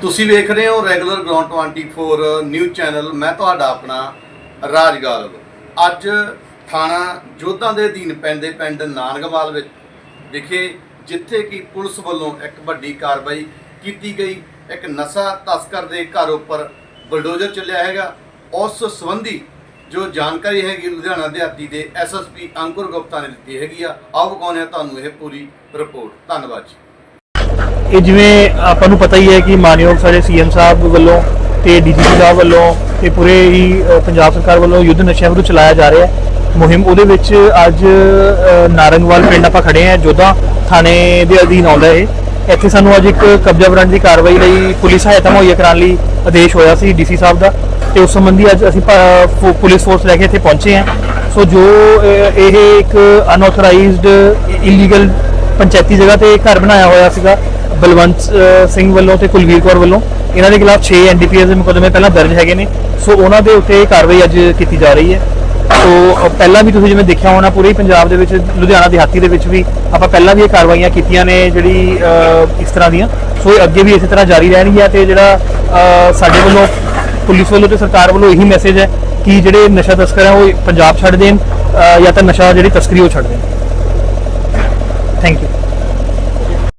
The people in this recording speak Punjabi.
ਤੁਸੀਂ ਵੇਖ ਰਹੇ ਹੋ ਰੈਗੂਲਰ ਗਰਾਊਂਡ 24 ਨਿਊਜ਼ ਚੈਨਲ, ਮੈਂ ਤੁਹਾਡਾ ਆਪਣਾ ਰਾਜ ਗਾਲਬ। ਅੱਜ ਥਾਣਾ ਜੋਧਾਂ ਦੇ ਅਧੀਨ ਪੈਂਦੇ ਪਿੰਡ ਨਾਨਕਵਾਲ ਵਿੱਚ, ਵਿਖੇ ਜਿੱਥੇ ਕਿ ਪੁਲਿਸ ਵੱਲੋਂ ਇੱਕ ਵੱਡੀ ਕਾਰਵਾਈ ਕੀਤੀ ਗਈ। ਇੱਕ ਨਸ਼ਾ ਤਸਕਰ ਦੇ ਘਰ ਉੱਪਰ ਬਲਡੋਜ਼ਰ ਚੱਲਿਆ ਹੈਗਾ। ਉਸ ਸੰਬੰਧੀ ਜੋ ਜਾਣਕਾਰੀ ਹੈਗੀ, ਲੁਧਿਆਣਾ ਦਿਹਾਤੀ ਦੇ ਐਸਐਸਪੀ ਅੰਕੁਰ ਗੁਪਤਾ ਨੇ ਦਿੱਤੀ ਹੈਗੀ ਆ। ਆਓ ਵਿਖਾਉਂਦੇ ਹਾਂ ਤੁਹਾਨੂੰ ਇਹ ਪੂਰੀ ਰਿਪੋਰਟ। ਧੰਨਵਾਦ ਜੀ। ਇਹ ਜਿਵੇਂ ਆਪਾਂ ਨੂੰ ਪਤਾ ਹੀ ਹੈ ਕਿ ਮਾਨਯੋਗ ਸਾਡੇ ਸੀਐਮ ਸਾਹਿਬ ਵੱਲੋਂ ਤੇ ਡੀਜੀਪੀ ਸਾਹਿਬ ਵੱਲੋਂ ਤੇ ਪੂਰੇ ਹੀ ਪੰਜਾਬ ਸਰਕਾਰ ਵੱਲੋਂ ਯੁੱਧ ਨਸ਼ਿਆਂ ਵਿਰੁੱਧ ਚਲਾਇਆ ਜਾ ਰਿਹਾ ਹੈ। ਮੁਹਿੰਮ ਉਹਦੇ ਵਿੱਚ ਅੱਜ ਨਾਰੰਗਵਾਲ ਪਿੰਡ ਆਪਾਂ ਖੜੇ ਹਾਂ, ਜੋਧਾ ਥਾਣੇ ਦੇ ਅਧੀਨ ਆਉਂਦਾ ਇਹ। ਇੱਥੇ ਸਾਨੂੰ ਅੱਜ ਇੱਕ ਕਬਜ਼ਾ ਬਰਾਂਡ ਦੀ ਕਾਰਵਾਈ ਲਈ ਪੁਲਿਸ ਸਹਾਇਤਾ ਮੁਹੱਈਆ ਕਰਾਉਣ ਲਈ ਆਦੇਸ਼ ਹੋਇਆ ਸੀ ਡੀਸੀ ਸਾਹਿਬ ਦਾ। ਤੇ ਉਸ ਸੰਬੰਧੀ ਅੱਜ ਅਸੀਂ ਪੁਲਿਸ ਫੋਰਸ ਲੈ ਕੇ ਇੱਥੇ ਪਹੁੰਚੇ ਹਾਂ। ਸੋ ਜੋ ਇਹ ਇੱਕ ਅਨਆਥੋਰਾਈਜ਼ਡ ਇਲੀਗਲ ਪੰਚਾਇਤੀ ਜਗ੍ਹਾ ਤੇ ਘਰ ਬਣਾਇਆ ਹੋਇਆ ਸੀਗਾ ਬਲਵੰਤ ਸਿੰਘ ਵੱਲੋਂ ਤੇ ਕੁਲਵੀਰ ਕੌਰ ਵੱਲੋਂ ਇਹਨਾਂ ਦੇ ਖਿਲਾਫ 6 ਐਨਡੀਪੀਐਸ ਦੇ ਮੁਕੱਦਮੇ ਪਹਿਲਾਂ ਦਰਜ ਹੈਗੇ ਨੇ। ਸੋ ਉਹਨਾਂ ਦੇ ਉੱਤੇ ਇਹ ਕਾਰਵਾਈ ਅੱਜ ਕੀਤੀ ਜਾ ਰਹੀ ਹੈ। ਸੋ ਪਹਿਲਾਂ ਵੀ ਤੁਸੀਂ ਜਿਵੇਂ ਦੇਖਿਆ ਹੋਣਾ, ਪੂਰੇ ਪੰਜਾਬ ਦੇ ਵਿੱਚ, ਲੁਧਿਆਣਾ ਦਿਹਾਤੀ ਦੇ ਵਿੱਚ ਵੀ ਆਪਾਂ ਪਹਿਲਾਂ ਵੀ ਇਹ ਕਾਰਵਾਈਆਂ ਕੀਤੀਆਂ ਨੇ ਜਿਹੜੀ ਇਸ ਤਰ੍ਹਾਂ ਦੀਆਂ। ਸੋ ਇਹ ਅੱਗੇ ਵੀ ਇਸੇ ਤਰ੍ਹਾਂ ਜਾਰੀ ਰਹਿਣਗੀਆਂ ਤੇ ਜਿਹੜਾ ਸਾਡੇ ਵੱਲੋਂ ਪੁਲਿਸ ਵੱਲੋਂ ਤੇ ਸਰਕਾਰ ਵੱਲੋਂ ਇਹੀ ਮੈਸੇਜ ਹੈ ਕਿ ਜਿਹੜੇ ਨਸ਼ਾ ਤਸਕਰ ਹੈ ਉਹ ਪੰਜਾਬ ਛੱਡ ਦੇਣ ਜਾਂ ਤਾਂ ਨਸ਼ਾ ਜਿਹੜੀ ਤਸਕਰੀ ਉਹ ਛੱਡ ਦੇਣ। Thank you